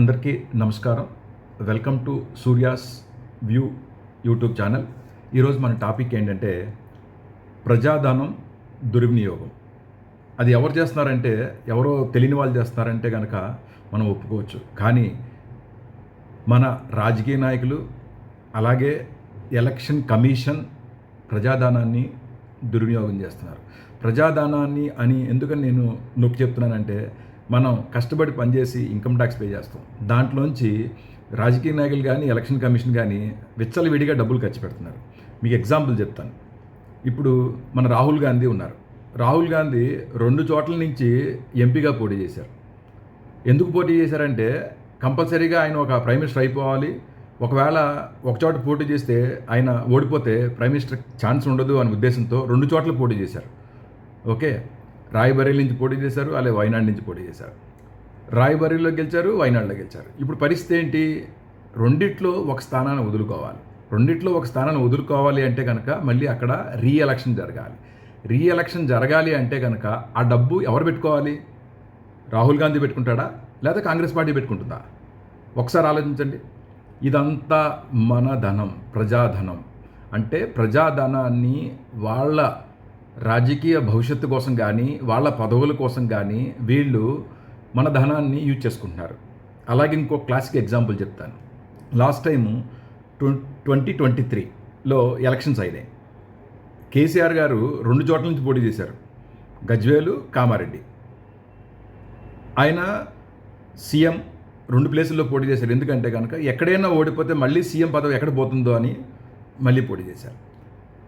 అందరికీ నమస్కారం. Welcome to Surya's view YouTube channel. ఈరోజు మన టాపిక్ ఏంటంటే ప్రజాధనం దుర్వినియోగం. అది ఎవరు చేస్తున్నారంటే ఎవరో తెలియని వాళ్ళు చేస్తున్నారంటే కనుక మనం ఒప్పుకోవచ్చు. కానీ మన రాజకీయ నాయకులు అలాగే ఎలక్షన్ కమిషన్ ప్రజాధనాన్ని దుర్వినియోగం చేస్తున్నారు. ప్రజాధనాన్ని అని ఎందుకని నేను నొక్కి చెప్తున్నానంటే మనం కష్టపడి పనిచేసి ఇన్కమ్ ట్యాక్స్ పే చేస్తాం. దాంట్లోంచి రాజకీయ నాయకులు కానీ ఎలక్షన్ కమిషన్ కానీ విచ్చలవిడిగా డబ్బులు ఖర్చు పెడుతున్నారు. మీకు ఎగ్జాంపుల్ చెప్తాను. ఇప్పుడు మన రాహుల్ గాంధీ ఉన్నారు. రాహుల్ గాంధీ రెండు చోట్ల నుంచి ఎంపీగా పోటీ చేశారు. ఎందుకు పోటీ చేశారంటే కంపల్సరీగా ఆయన ఒక ప్రైమ్ మినిస్టర్ అయిపోవాలి. ఒకవేళ ఒక చోట పోటీ చేస్తే ఆయన ఓడిపోతే ప్రైమ్ మినిస్టర్ ఛాన్స్ ఉండదు అనే ఉద్దేశంతో రెండు చోట్ల పోటీ చేశారు. ఓకే? రాయబరేలి నుంచి పోటీ చేశారు అలాగే వైనాడు నుంచి పోటీ చేశారు. రాయబరేలిలో గెలిచారు వైనాడులో గెలిచారు. ఇప్పుడు పరిస్థితి ఏంటి? రెండిట్లో ఒక స్థానాన్ని వదులుకోవాలి. రెండిట్లో ఒక స్థానాన్ని వదులుకోవాలి అంటే కనుక మళ్ళీ అక్కడ రీఎలక్షన్ జరగాలి. రీఎలక్షన్ జరగాలి అంటే కనుక ఆ డబ్బు ఎవరు పెట్టుకోవాలి? రాహుల్ గాంధీ పెట్టుకుంటాడా? లేదా కాంగ్రెస్ పార్టీ పెట్టుకుంటుందా? ఒకసారి ఆలోచించండి. ఇదంతా మన ధనం ప్రజాధనం. అంటే ప్రజాధనాన్ని వాళ్ళ రాజకీయ భవిష్యత్తు కోసం కానీ వాళ్ళ పదవుల కోసం కానీ వీళ్ళు మన ధనాన్ని యూజ్ చేసుకుంటున్నారు. అలాగే ఇంకో క్లాసిక్ ఎగ్జాంపుల్ చెప్తాను. లాస్ట్ టైము ట్వంటీ ట్వంటీ త్రీలో ఎలక్షన్స్ అయినాయి. కేసీఆర్ గారు రెండు చోట్ల నుంచి పోటీ చేశారు. గజ్వేలు కామారెడ్డి. ఆయన సీఎం రెండు ప్లేసుల్లో పోటీ చేశారు. ఎందుకంటే కనుక ఎక్కడైనా ఓడిపోతే మళ్ళీ సీఎం పదవి ఎక్కడ పోతుందో అని మళ్ళీ పోటీ చేశారు.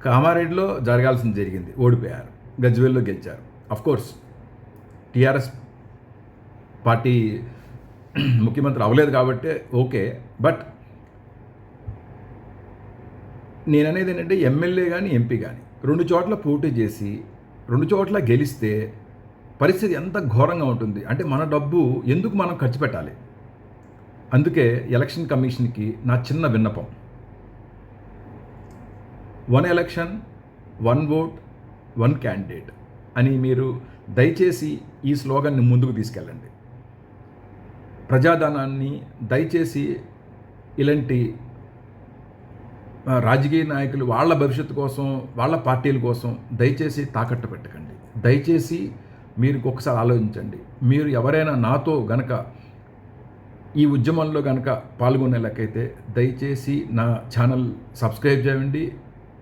కామారెడ్డిలో జరగాల్సింది జరిగింది. ఓడిపోయారు. గజ్వేల్లో గెలిచారు. కోర్స్ టీఆర్ఎస్ పార్టీ ముఖ్యమంత్రి అవ్వలేదు కాబట్టి ఓకే. బట్ నేననేది ఏంటంటే ఎమ్మెల్యే కానీ ఎంపీ కానీ రెండు చోట్ల పోటీ చేసి రెండు చోట్ల గెలిస్తే పరిస్థితి ఎంత ఘోరంగా ఉంటుంది. అంటే మన డబ్బు ఎందుకు మనం ఖర్చు పెట్టాలి? అందుకే ఎలక్షన్ కమిషన్కి నా చిన్న విన్నపం. One election one vote one candidate అని మీరు దయచేసి ఈ స్లోగన్ని ముందుకు తీసుకెళ్ళండి. ప్రజాధనాన్ని దయచేసి ఇలాంటి రాజకీయ నాయకులు వాళ్ళ భవిష్యత్తు కోసం వాళ్ళ పార్టీల కోసం దయచేసి తాకట్టు పెట్టకండి. దయచేసి మీరు ఒకసారి ఆలోచించండి. మీరు ఎవరైనా నాతో గనక ఈ ఉద్యమంలో కనుక పాల్గొనేలాకైతే దయచేసి నా ఛానల్ సబ్స్క్రైబ్ చేయండి.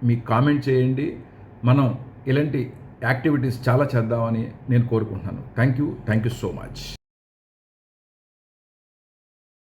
మీ కామెంట్ చేయండి. మనం ఇలాంటి యాక్టివిటీస్ చాలా చేద్దామని నేను కోరుకుంటున్నాను. Thank you thank you so much